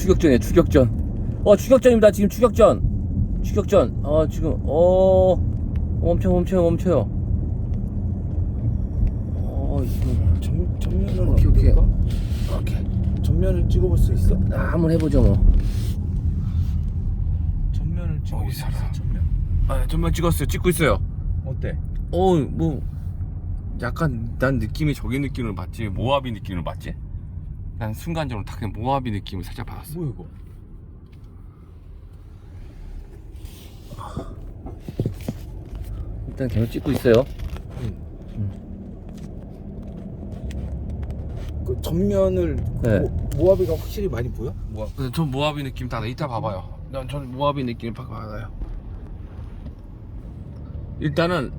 추격전이에요 추격전. 어 추격전입니다 지금 추격전. 추격전. 어 지금 어 멈춰 멈춰요 멈춰요. 어 지금 전면을 오케이, 오케이. 오케이. 전면을 찍어볼 수 있어? 아, 한번 해보죠 뭐. 전면을 찍어볼 수 사람. 있어 전면. 아, 정말 찍었어요. 찍고 있어요. 어때? 어뭐 약간 난 느낌이 저기 느낌을 받지. 모하비 느낌을 받지 난 순간적으로 딱 그냥 모하비 느낌을 살짝 받았어. 뭐야 이거? 일단 계속 찍고 있어요. 그 전면을 네. 모, 모하비가 확실히 많이 보여? 모하 근데 전 모하비 느낌 딱 이따 봐봐요. 난 저는 모하비 느낌 팍 받아요. 일단은